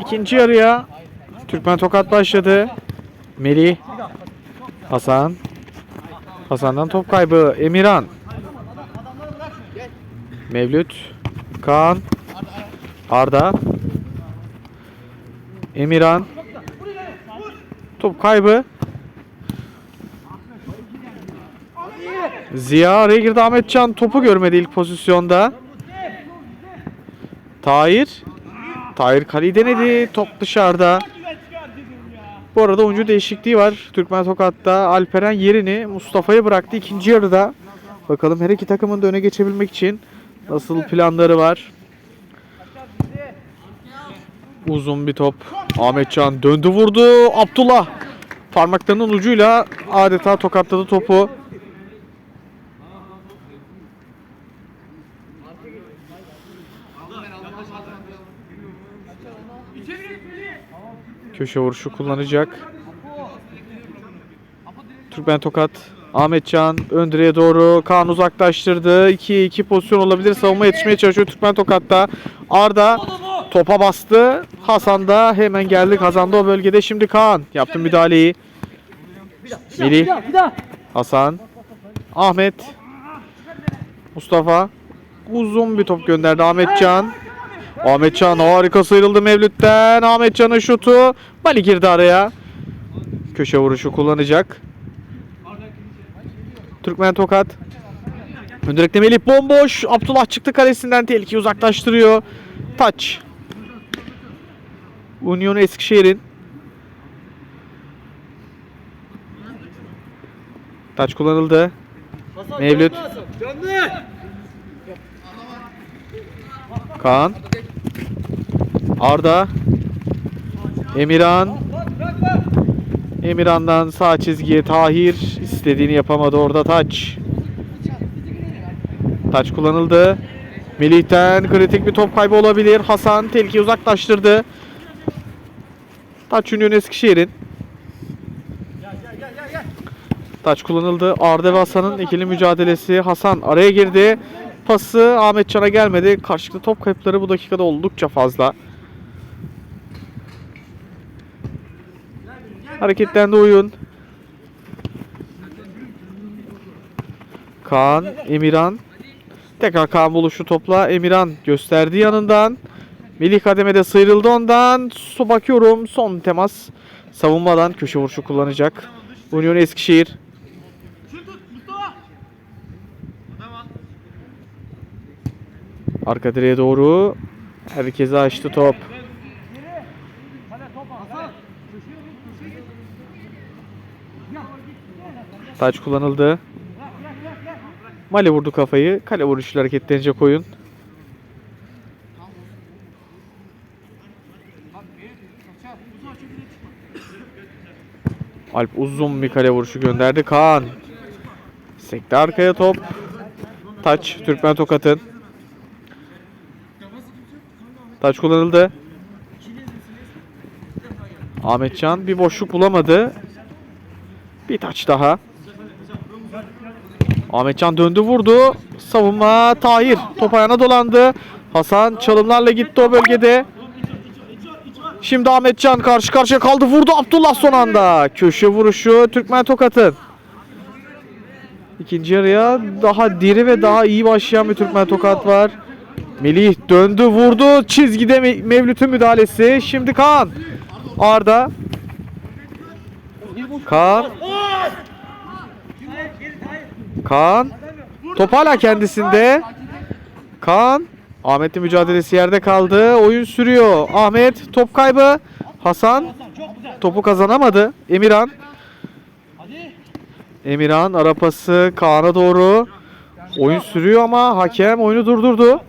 İkinci yarıya Türkmen Tokat başladı. Melih. Hasan. Hasan'dan top kaybı. Emirhan. Mevlüt. Kaan. Arda. Emirhan. Top kaybı. Ziya araya girdi Ahmetcan topu görmedi ilk pozisyonda. Tahir. Tahir kaleyi denedi. Top dışarıda. Bu arada oyuncu değişikliği var. Türkmen Tokat'ta Alperen yerini Mustafa'ya bıraktı ikinci yarıda. Bakalım her iki takımın da öne geçebilmek için nasıl planları var. Uzun bir top. Ahmetcan döndü vurdu. Abdullah parmaklarının ucuyla adeta tokatladı topu. Köşe vuruşu kullanacak. Türkmen Tokat. Ahmetcan ön direğe doğru Kaan uzaklaştırdı. 2'ye 2 pozisyon olabilir. Savunma yetişmeye çalışıyor Türkmen Tokat'ta. Arda topa bastı. Hasan da hemen geldi kazandı o bölgede. Şimdi Kaan yaptı müdahaleyi. Melih. Hasan. Ahmet. Mustafa. Uzun bir top gönderdi Ahmetcan. Ahmetcan harika sıyrıldı Mevlüt'ten. Ahmetcan'ın şutu. Bali girdi araya. Köşe vuruşu kullanacak. Türkmen Tokat. Öndirekte Melih bomboş. Abdullah çıktı kalesinden tehlikeyi uzaklaştırıyor. Taç. Union Eskişehir'in. Taç kullanıldı. Mevlüt. Kaan. Arda. Emirhan. Emirhan'dan sağ çizgiye Tahir istediğini yapamadı orada Taç. Taç kullanıldı. Melih'ten kritik bir top kaybı olabilir. Hasan tehlikeyi uzaklaştırdı. Taç Union Eskişehir'in. Taç kullanıldı. Arda ve Hasan'ın ikili mücadelesi. Hasan araya girdi. Pası Ahmetcan'a gelmedi. Karşılıklı top kayıpları bu dakikada oldukça fazla. Hareketlendi oyun. Kaan, Emirhan. Tekrar Kaan buluşu topla. Emirhan gösterdi yanından. Melih kademede sıyrıldı ondan. Su bakıyorum. Son temas. Savunmadan köşe vuruşu kullanacak. Union Eskişehir. Arka direğe doğru. Herkese açtı top. Taç kullanıldı. Mali vurdu kafayı. Kale vuruşuyla hareketlenecek oyun. Alp uzun bir kale vuruşu gönderdi. Kaan. Sekti arkaya top. Taç Türkmen Tokat'ın. Taç kullanıldı. Ahmetcan bir boşluk bulamadı. Bir taç daha. Ahmetcan döndü vurdu. Savunma Tahir. Top ayağına dolandı. Hasan çalımlarla gitti o bölgede. Şimdi Ahmetcan karşı karşıya kaldı. Vurdu Abdullah son anda. Köşe vuruşu Türkmen Tokat'ın. İkinci yarıya daha diri ve daha iyi başlayan bir Türkmen Tokat var. Melih döndü vurdu. Çizgide Me- Mevlüt'ün müdahalesi. Şimdi Kaan. Arda. Kaan. Kaan. Top hala kendisinde. Kaan. Ahmet'in mücadelesi yerde kaldı. Oyun sürüyor. Ahmet top kaybı. Hasan topu kazanamadı. Emirhan. Emirhan ara pası Kaan'a doğru. Oyun sürüyor ama hakem oyunu durdurdu.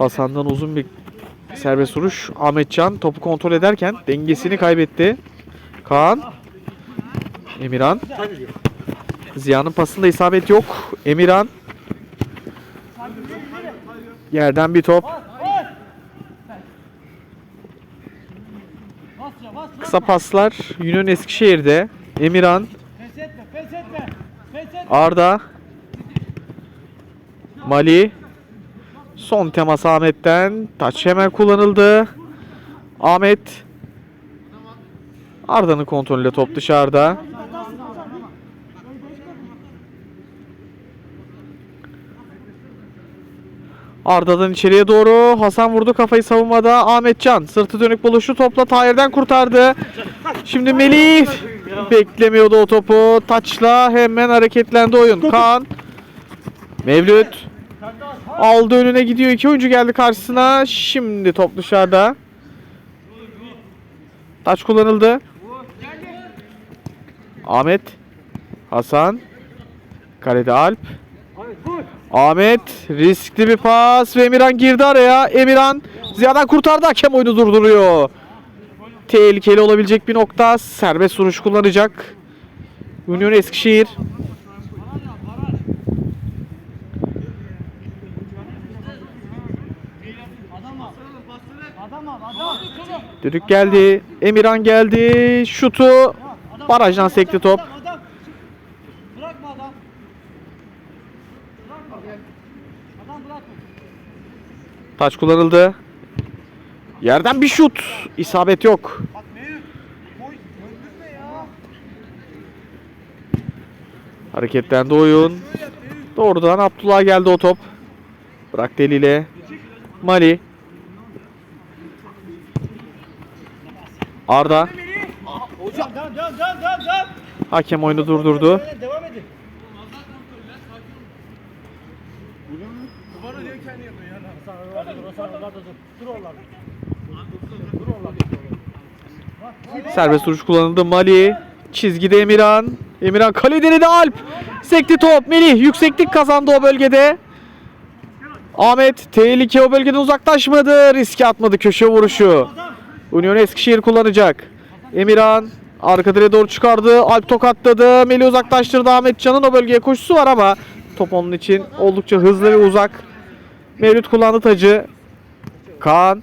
Hasan'dan uzun bir serbest vuruş. Ahmetcan topu kontrol ederken dengesini kaybetti. Kaan. Emirhan. Ziya'nın pasında isabet yok. Emirhan. Yerden bir top. Kısa paslar Yunan Eskişehir'de. Emirhan. Arda, Mali. Son temas Ahmet'ten. Taç hemen kullanıldı. Ahmet. Arda'nın kontrolüyle top dışarıda. Arda'dan içeriye doğru Hasan vurdu kafayı savunmada Ahmetcan sırtı dönük buluşu topla Tahir'den kurtardı. Şimdi Melih beklemiyordu o topu. Taçla hemen hareketlendi oyun. Kaan Mevlüt aldı önüne gidiyor. İki oyuncu geldi karşısına. Şimdi top dışarıda. Taç kullanıldı. Ahmet Hasan Kalede Alp Ahmet riskli bir pas ve Emirhan girdi araya. Emirhan Ziya'dan kurtardı. Hakem oyunu durduruyor. Tehlikeli olabilecek bir nokta. Serbest vuruş kullanacak. Union Eskişehir. Adam al. Adam al, adam. Düdük geldi. Emirhan geldi. Şutu. Barajdan sekti top. Taç kullanıldı. Yerden bir şut. İsabet yok. Hareketlendi oyun. Doğrudan Abdullah geldi o top. Bıraktı eliyle. Mali. Arda. Hocam. Devam, devam, devam, devam, devam. Hakem oyunu durdurdu. Devam edin. Serbest vuruş kullanıldı. Mali. Çizgide Emirhan. Emirhan kale denedi Alp. Sekti top. Melih yükseklik kazandı o bölgede. Ahmet tehlike o bölgeden uzaklaşmadı. Riske atmadı köşe vuruşu. Union Eskişehir kullanacak. Emirhan arka direğe doğru çıkardı. Alp tokatladı. Melih uzaklaştırdı. Ahmet Can'ın o bölgeye koşusu var ama top onun için oldukça hızlı ve uzak. Mevlüt kullandı tacı. Kaan.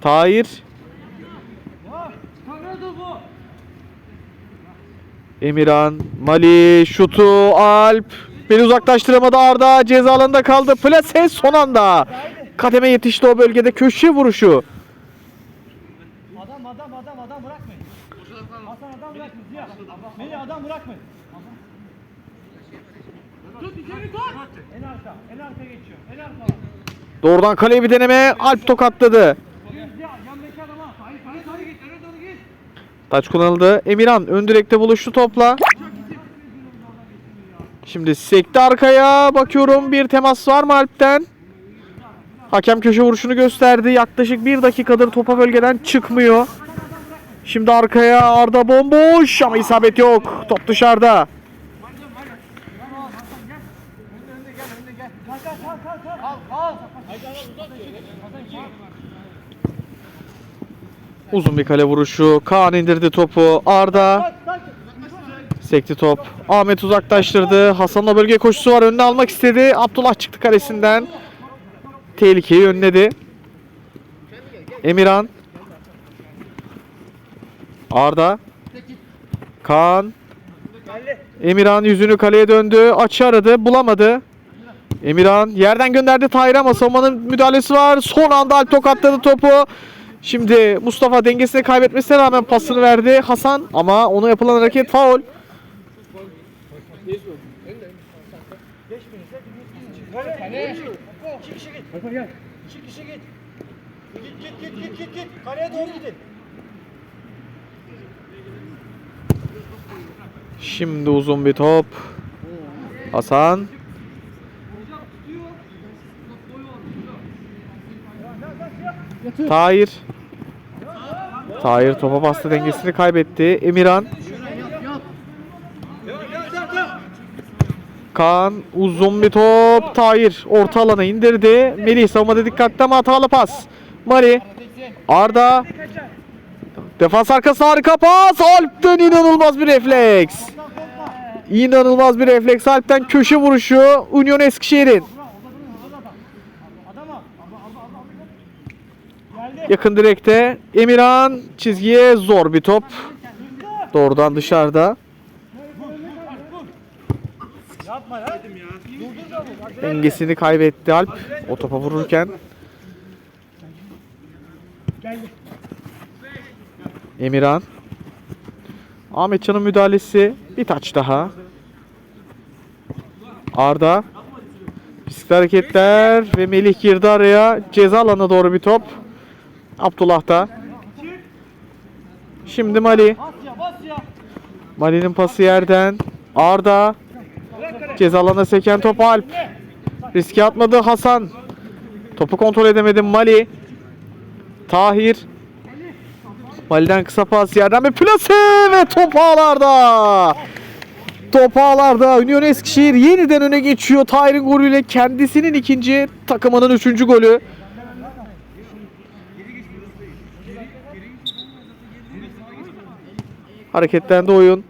Tahir. Emirhan, Mali, şutu, Alp. Beni uzaklaştıramadı Arda. Ceza kaldı. Plase son anda. Kademe yetişti o bölgede. Köşe vuruşu. Adam, adam, adam, adam bırakmayın. Hasan adam bırakmayın. Ziya. Melih adam bırakmayın. Tut içeri tut. En arka, en arka geçiyor. En arka. Doğrudan kaleye bir deneme. Alp tokatladı. Taç kullanıldı. Emirhan ön direkte buluştu topla. Şimdi sekti arkaya. Bakıyorum bir temas var mı Alp'ten? Hakem köşe vuruşunu gösterdi. Yaklaşık bir dakikadır topa bölgeden çıkmıyor. Şimdi arkaya Arda bomboş ama isabet yok. Top dışarıda. Uzun bir kale vuruşu. Kaan indirdi topu. Arda sekti top. Ahmet uzaklaştırdı. Hasan'ın o bölge koşusu var. Önüne almak istedi. Abdullah çıktı kalesinden. Tehlikeyi önledi. Emirhan. Arda. Kaan. Emirhan yüzünü kaleye döndü. Açı aradı. Bulamadı. Emirhan yerden gönderdi Tahir ama savunmanın müdahalesi var. Son anda Alp tokatladı topu. Şimdi Mustafa dengesini kaybetmesine rağmen pasını verdi Hasan ama ona yapılan hareket faul. Kişi git. İki kişi git. Git, git, git, git, git, git. Kaleye doğru gidin. Şimdi uzun bir top. Hasan. Tahir. Tahir topa bastı dengesini kaybetti. Emirhan. Kaan uzun bir top. Tahir orta alana indirdi. Melih savunmada dikkatli ama hatalı pas. Mari. Arda. Defans arkası harika pas. Alp'ten inanılmaz bir refleks. İnanılmaz bir refleks. Alp'ten köşe vuruşu. Union Eskişehir'in. Yakın direkte Emirhan çizgiye zor bir top. Doğrudan dışarıda. Yapma ya. Dedim ya. Durdur da bu. Acele etme. Dengesini kaybetti Alp o topa vururken. Emirhan. Ahmetcan'ın müdahalesi. Bir taç daha. Arda. Riskli hareketler ve Melih girdi araya. Ceza alanına doğru bir top. Abdullah da. Şimdi Mali. Mali'nin pası yerden. Arda. Ceza alanına seken top Alp. Riske atmadı Hasan. Topu kontrol edemedi Mali. Tahir. Mali'den kısa pas yerden bir plase ve top ağlarda. Top ağlarda. Union Eskişehir yeniden öne geçiyor. Tahir'in golüyle kendisinin ikinci, takımının üçüncü golü. Hareketlendi oyun.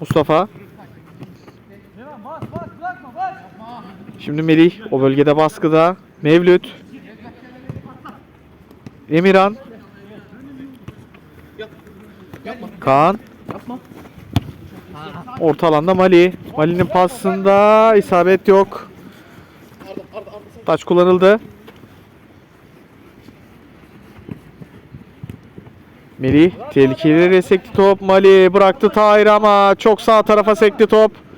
Mustafa. Şimdi Melih o bölgede baskıda. Mevlüt. Emirhan. Kaan. Orta alanda Mali. Mali'nin pasında isabet yok. Taç kullanıldı. Melih tehlikeli sekti top. Mali bıraktı Tahir ama çok sağ tarafa sekti top.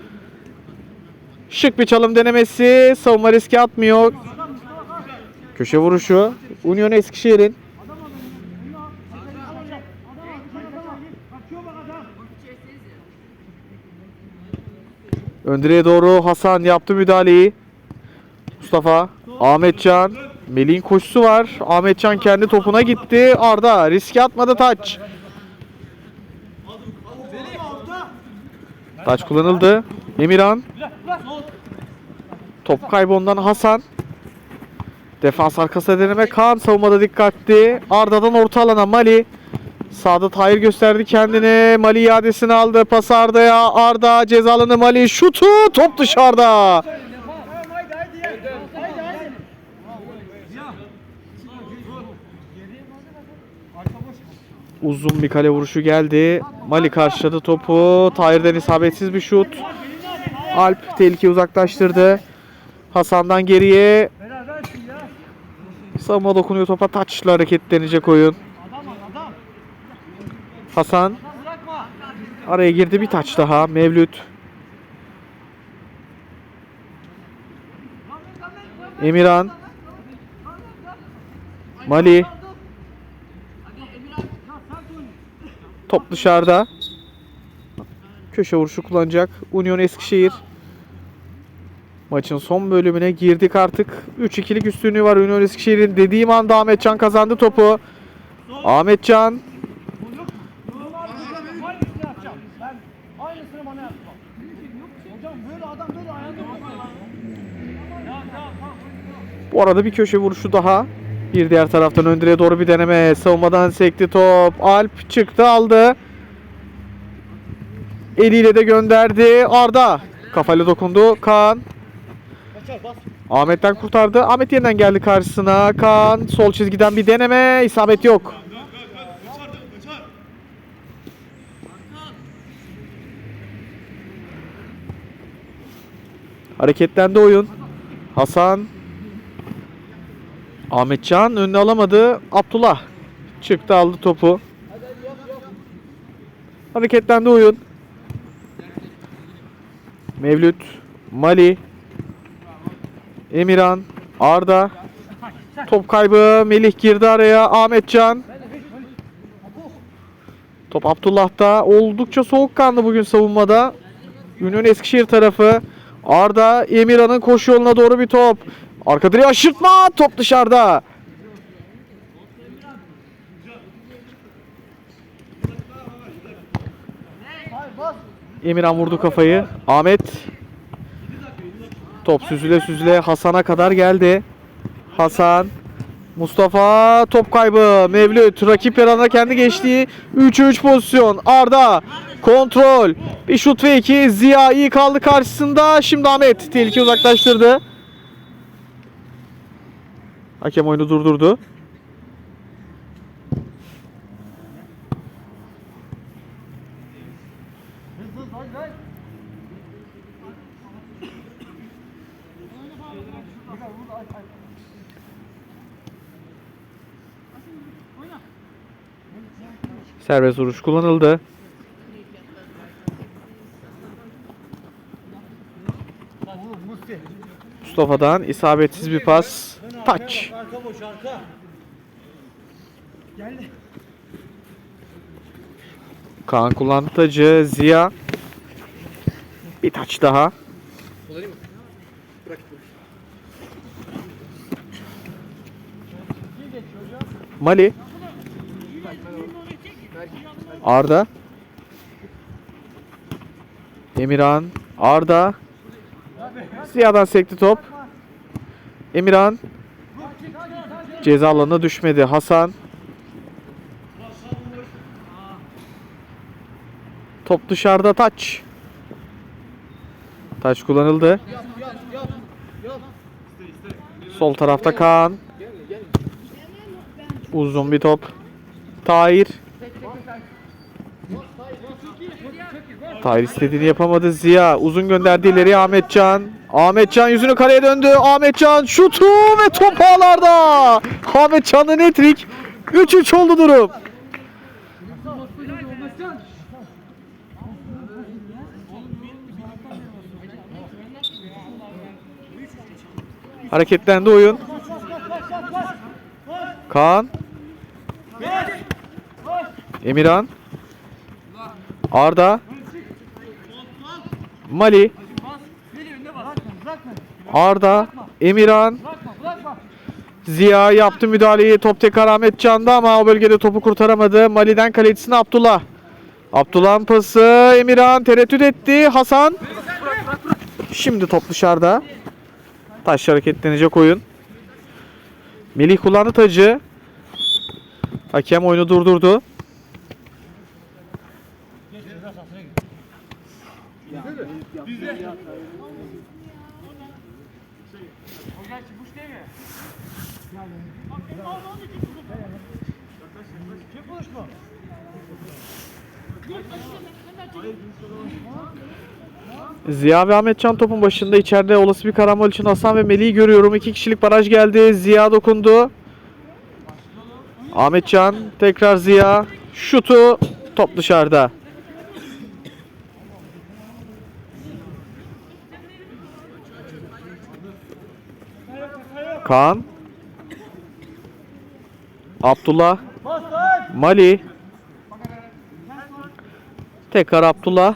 Şık bir çalım denemesi. Savunma riski atmıyor. Köşe vuruşu. Union Eskişehir'in. Öndüreye doğru Hasan yaptı müdahaleyi. Mustafa, Ahmetcan, Melih'in koşusu var. Ahmetcan kendi topuna gitti. Arda riske atmadı taç. Taç kullanıldı. Emirhan. Top kaybı ondan Hasan. Defans arkasına deneme Kaan savunmada dikkatli. Arda'dan orta alana Mali. Sağda Tahir gösterdi kendini. Mali iadesini aldı. Pas Arda'ya. Arda cezalanı Mali. Şutu top dışarıda. Uzun bir kale vuruşu geldi. Mali karşıladı topu. Tahir'den isabetsiz bir şut. Alp tehlikeyi uzaklaştırdı. Hasan'dan geriye savunma dokunuyor topa. Taçla hareketlenecek oyun. Hasan araya girdi bir taç daha. Mevlüt. Emirhan. Mali. Top dışarıda. Köşe vuruşu kullanacak. Union Eskişehir. Maçın son bölümüne girdik artık. 3-2'lik üstünlüğü var Union Eskişehir'in. Dediğim anda Ahmetcan kazandı topu. Ahmetcan. Bu arada bir köşe vuruşu daha. Bir diğer taraftan öndüre doğru bir deneme. Savunmadan sekti top. Alp çıktı aldı. Eliyle de gönderdi. Arda kafayla dokundu. Kaan. Ahmet'ten kurtardı. Ahmet yeniden geldi karşısına. Kaan sol çizgiden bir deneme. İsabet yok. Hareketlendi oyun. Hasan. Ahmetcan önüne alamadı. Abdullah çıktı aldı topu. Hareketlendi oyun. Mevlüt. Mali. Emirhan, Arda. Top kaybı. Melih girdi araya. Ahmetcan. Top Abdullah'ta. Oldukça soğukkanlı bugün savunmada. Union Eskişehir tarafı. Arda Emirhan'ın koşu yoluna doğru bir top. Arka direğe aşırtma. Top dışarıda. Emirhan vurdu kafayı. Ahmet. Top süzüle süzüle Hasan'a kadar geldi. Hasan. Mustafa top kaybı. Mevlüt rakip yarana kendi geçtiği 3-3 pozisyon. Arda kontrol. Bir şut ve iki. Ziya iyi kaldı karşısında. Şimdi Ahmet tehlike uzaklaştırdı. Hakem oyunu durdurdu. Serbest vuruş kullanıldı. Mustafa'dan isabetsiz bir pas. Taç. Arka boş arka. Geldi. Kaan kullandı tacı. Ziya. Bir taç daha. Mali. Arda. Emirhan. Arda. Ziya'dan sekti top. Emirhan. Ceza alanına düşmedi. Hasan. Top dışarıda taç. Taç kullanıldı. Sol tarafta Kaan. Uzun bir top. Tahir. Tahir istediğini yapamadı. Ziya uzun gönderdi ileriye Ahmetcan. Ahmetcan yüzünü kaleye döndü. Ahmetcan şutu ve top ağlarda. Ahmetcan'ın netrik. 3-3 oldu durum. Hareketlendi oyun. Kaan. Emirhan. Arda. Mali. Arda. Emirhan. Ziya yaptı müdahaleyi. Top tekrar Ahmet Can'da ama o bölgede topu kurtaramadı. Mali'den kalecisine Abdullah. Abdullah'ın pası. Emirhan tereddüt etti. Hasan. Şimdi top dışarıda. Taş hareketlenecek oyun. Melih kullandı tacı. Hakem oyunu durdurdu. O Konuşma? Ziya ve Ahmetcan topun başında içeride olası bir karambol için Hasan ve Melih'i görüyorum. İki kişilik baraj geldi. Ziya dokundu. Ahmetcan tekrar Ziya. Şutu top dışarıda. Kaan. Abdullah. Mali. Tekrar Abdullah.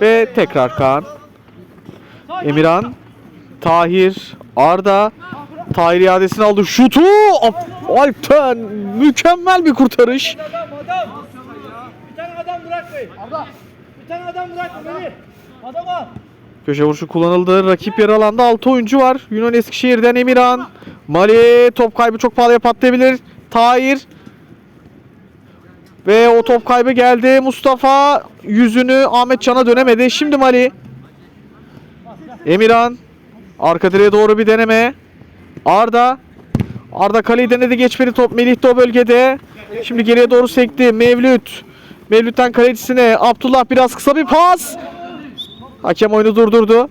Ve tekrar Kaan. Emirhan. Tahir. Arda. Tahir iadesini aldı. Şutu. Alpten. Mükemmel bir kurtarış. Bir tane adam. Arda! Bir tane adam beni. Adam. Köşe vuruşu kullanıldı. Rakip yarı alanda 6 oyuncu var. Yunan Eskişehir'den Emirhan. Mali top kaybı çok pahalıya patlayabilir. Tahir. Ve o top kaybı geldi. Mustafa yüzünü Ahmet Can'a dönemedi. Şimdi Mali. Emirhan. Arka direğe doğru bir deneme. Arda. Arda kaleyi denedi geçmedi top. Melih de o bölgede. Şimdi geriye doğru sekti. Mevlüt. Mevlüt'ten kalecisine. Abdullah biraz kısa bir pas. Hakem oyunu durdurdu.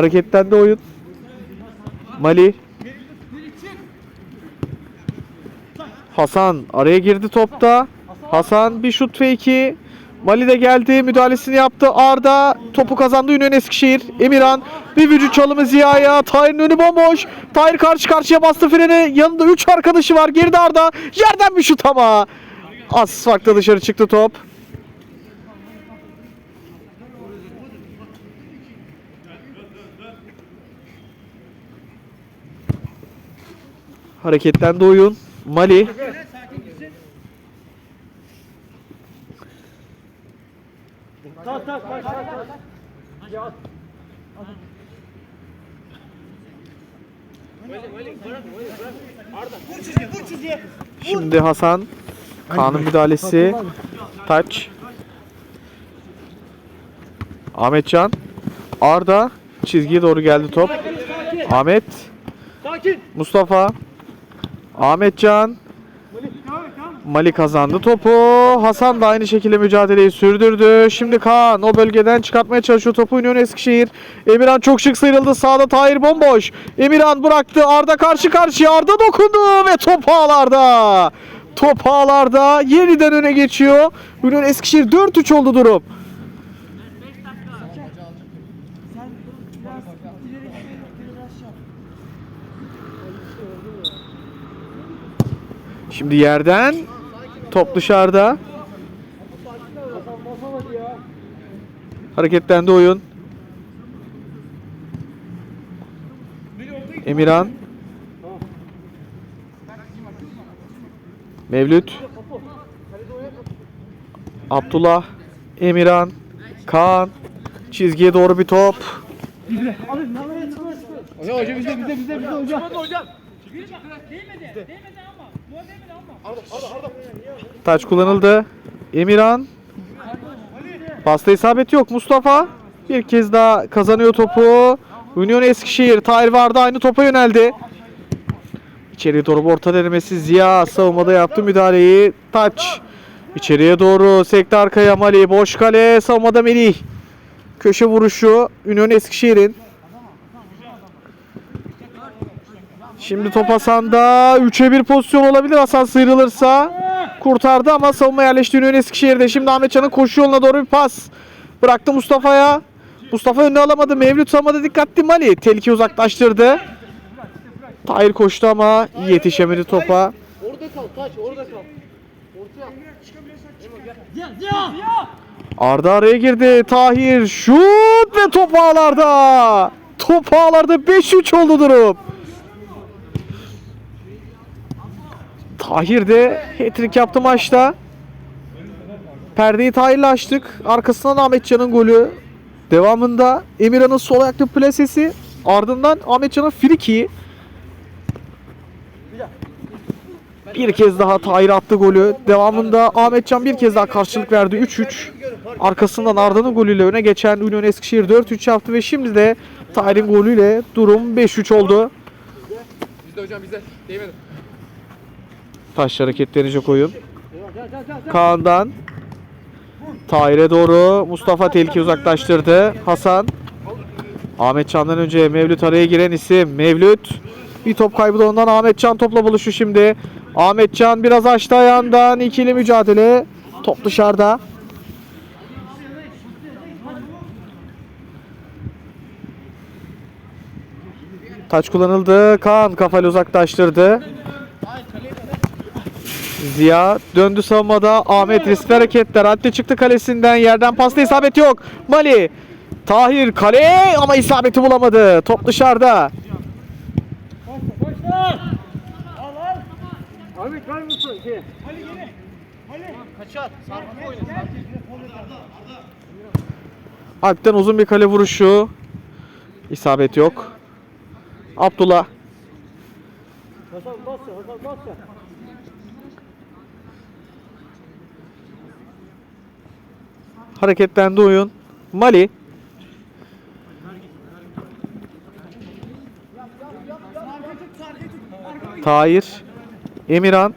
Hareketlendi oyun. Mali. Hasan araya girdi topta. Hasan bir şut ve iki. Mali de geldi. Müdahalesini yaptı. Arda topu kazandı Ünlü Eskişehir. Emirhan bir vücut çalımı Ziya'ya. Tahir'in önü bomboş. Tahir karşı karşıya bastı freni. Yanında 3 arkadaşı var. Geride Arda. Yerden bir şut ama. Az farklı dışarı çıktı top. Hareketlendi oyun. Mali. Şimdi Hasan. Kaan'ın müdahalesi. Taç. Ahmetcan. Arda. Çizgiye doğru geldi top. Ahmet. Mustafa. Ahmetcan. Mali kazandı topu. Hasan da aynı şekilde mücadeleyi sürdürdü. Şimdi Kaan o bölgeden çıkartmaya çalışıyor topu Union Eskişehir. Emirhan çok şık sıyrıldı. Sağda Tahir bomboş. Emirhan bıraktı. Arda karşı karşıya. Arda dokundu ve top ağlarda. Top ağlarda yeniden öne geçiyor. Union Eskişehir 4-3 oldu durum. Şimdi yerden top dışarıda. Hareketlendi oyun. Emirhan. Mevlüt. Abdullah. Emirhan. Kaan. Çizgiye doğru bir top. Hocam hocam bizde bizde bizde bizde hocam. Taç kullanıldı. Emirhan. Pasta isabeti yok. Mustafa bir kez daha kazanıyor topu. Union Eskişehir. Tahir vardı aynı topa yöneldi. İçeriye doğru orta denemesi. Ziya savunmada yaptı müdahaleyi. Taç. İçeriye doğru sekti arkaya Mali. Boş kale. Savunmada Melih. Köşe vuruşu. Union Eskişehir'in. Şimdi top Hasan'da 3'e 1 pozisyon olabilir. Hasan sıyrılırsa kurtardı ama savunma yerleşti Union Eskişehir'de. Şimdi Ahmetcan'ın koşu yoluna doğru bir pas. Bıraktı Mustafa'ya. Mustafa önüne alamadı. Mevlüt savunmada dikkatli Mali. Tehlike uzaklaştırdı. Tahir koştu ama yetişemedi topa. Orada kal taç orada kal. Arda araya girdi. Tahir şut ve top ağlarda. Top ağlarda 5-3 oldu durum. Tahir de hat-trick yaptı maçta. Perdeyi Tahir'le açtık. Arkasından Ahmetcan'ın golü. Devamında Emirhan'ın sol ayaklı plasesi. Ardından Ahmetcan'ın friki. Bir kez daha Tahir attı golü. Devamında Ahmetcan bir kez daha karşılık verdi. 3-3. Arkasından Arda'nın golüyle öne geçen Union Eskişehir 4-3 yaptı ve şimdi de Tahir'in golüyle durum 5-3 oldu. Bizde hocam bizde. Değmedi. Taş hareketlenecek oyun. Kaan'dan Tahir'e doğru Mustafa tehlike uzaklaştırdı. Hasan Ahmetcan'dan önce Mevlüt araya giren isim Mevlüt bir top kaybı da ondan Ahmetcan topla buluşu şimdi. Ahmetcan biraz açtı ayağından ikili mücadele. Top dışarıda. Taç kullanıldı. Kaan kafayla uzaklaştırdı. Ziya döndü savunmada. Ahmet riskli hareketler. Hatta çıktı kalesinden. Yerden pasta isabeti yok. Mali. Tahir kale ama isabeti bulamadı. Top dışarıda. Ahmet? Şey. Ali. Ali. Kaçar. Alp'ten uzun bir kale vuruşu. İsabet yok. Abdullah. Hasan bas ya, Hasan bas Hareketlendi oyun. Mali. Tahir. Emirhan.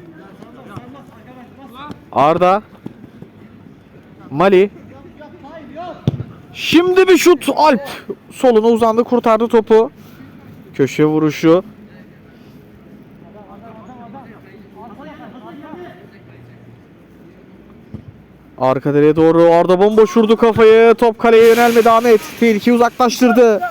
Arda. Mali. Şimdi bir şut. Alp soluna uzandı kurtardı topu. Köşe vuruşu. Arka direğe doğru Arda bomboş vurdu kafayı. Top kaleye yönelmedi Ahmet. Tehlikeyi uzaklaştırdı.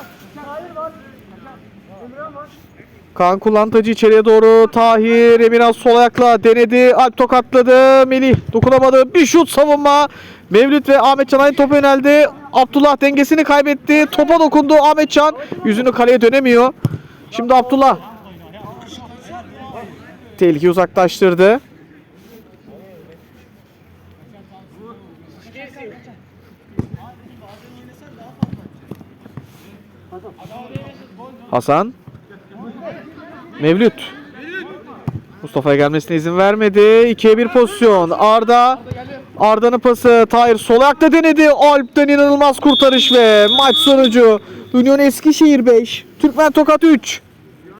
Kaan kullantıcı içeriye doğru. Tahir Emirhan sol ayakla denedi. Alp tokatladı. Melih dokunamadı. Bir şut savunma. Mevlüt ve Ahmetcan aynı topa yöneldi. Abdullah dengesini kaybetti. Topa dokundu Ahmetcan. Yüzünü kaleye dönemiyor. Şimdi Abdullah. Tehlikeyi uzaklaştırdı. Hasan. Mevlüt. Mustafa'ya gelmesine izin vermedi. 2'ye 1 pozisyon. Arda. Arda'nın pası Tahir sol ayakta denedi. Alp'ten inanılmaz kurtarış ve maç sonucu Union Eskişehir 5, Türkmen Tokat 3.